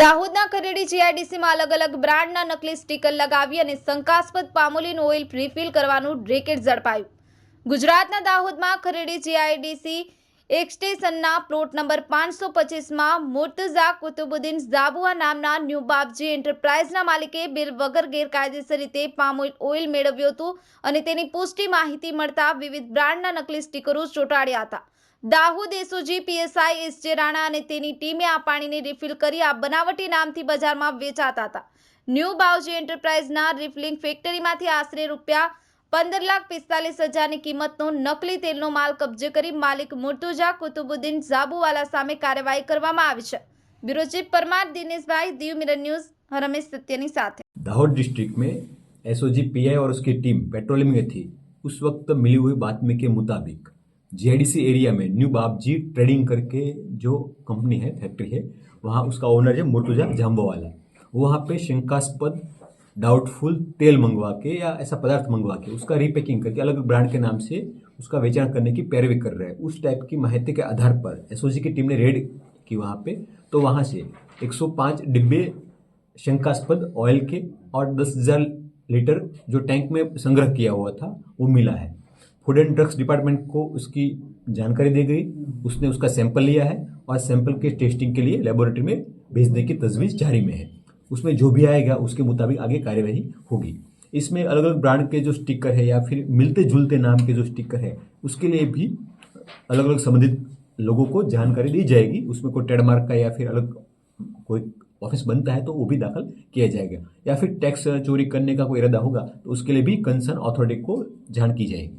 દાહોદના ખરેડી જીઆઈડીસીમાં અલગ અલગ બ્રાન્ડના નકલી સ્ટીકર લગાવી અને શંકાસ્પદ પામોલીન ઓઇલ રિફિલ કરવાનું રેકેટ ઝડપાયું. ગુજરાતના દાહોદમાં ખરેડી જીઆઈડીસી એક સ્ટેશનના પ્લોટ નંબર પાંચસો પચીસમાં મુર્તઝા કુતુબુદ્દીન ઝાબુઆ નામના ન્યૂ બાપજી એન્ટરપ્રાઇઝના માલિકે બિલ વગર ગેરકાયદેસર રીતે પામ ઓઇલ મેળવ્યું હતું અને તેની પુષ્ટિ માહિતી મળતા વિવિધ બ્રાન્ડના નકલી સ્ટીકરો ચોંટાડ્યા હતા. દાહોદ એસઓજી પીએસઆઈ એસ જે રાણા અને તેની ટીમે આ પાણીને રિફિલ કરી આ બનાવટી નામથી બજારમાં વેચાતા હતા ન્યૂ બાવજી એન્ટરપ્રાઇઝના રિફિલિંગ ફેક્ટરીમાંથી આશરે રૂપિયા પંદર લાખ પિસ્તાલીસ હજારની કિંમતનો નકલી તેલનો માલ કબજે કરી માલિક મુર્તુજા કુતુબુદ્દીન ઝાબુવાલા સામે કાર્યવાહી કરવામાં આવી છે bureau chief Parmar Dineshbhai Diu Mirror News Ramesh સત્યની સાથે दाहोद डिस्ट्रिक्ट में एसओजी पीआई और उसकी टीम पेट्रोलिंग में थी उस वक्त मिली हुई बातमी के मुताबिक जीआईडीसी एरिया में न्यू बापजी ट्रेडिंग करके जो कंपनी है, फैक्ट्री है, वहाँ उसका ओनर है मोटुजा जाम्बोवाला वहाँ पे शंकास्पद डाउटफुल तेल मंगवा के या ऐसा पदार्थ मंगवा के उसका रिपैकिंग करके अलग अलग ब्रांड के नाम से उसका वेचाण करने की पैरवी कर रहे हैं। उस टाइप की माहिती के आधार पर एसओजी की टीम ने रेड की वहाँ पे। तो वहाँ से 105 डिब्बे शंकास्पद ऑयल के और दस हज़ार लीटर जो टैंक में संग्रह किया हुआ था, वो मिला है। फ़ूड एंड ड्रग्स डिपार्टमेंट को उसकी जानकारी दी गई। उसने उसका सैंपल लिया है और सैंपल के टेस्टिंग के लिए लेबोरेटरी में भेजने की तजवीज़ जारी में है। उसमें जो भी आएगा, उसके मुताबिक आगे कार्यवाही होगी। इसमें अलग अलग ब्रांड के जो स्टिकर है या फिर मिलते जुलते नाम के जो स्टिकर है, उसके लिए भी अलग अलग संबंधित लोगों को जानकारी दी जाएगी। उसमें कोई ट्रेडमार्क का या फिर अलग कोई ऑफ़िस बनता है तो वो भी दाखिल किया जाएगा। या फिर टैक्स चोरी करने का कोई इरादा होगा तो उसके लिए भी कंसर्न अथॉरिटी को जान की जाएगी।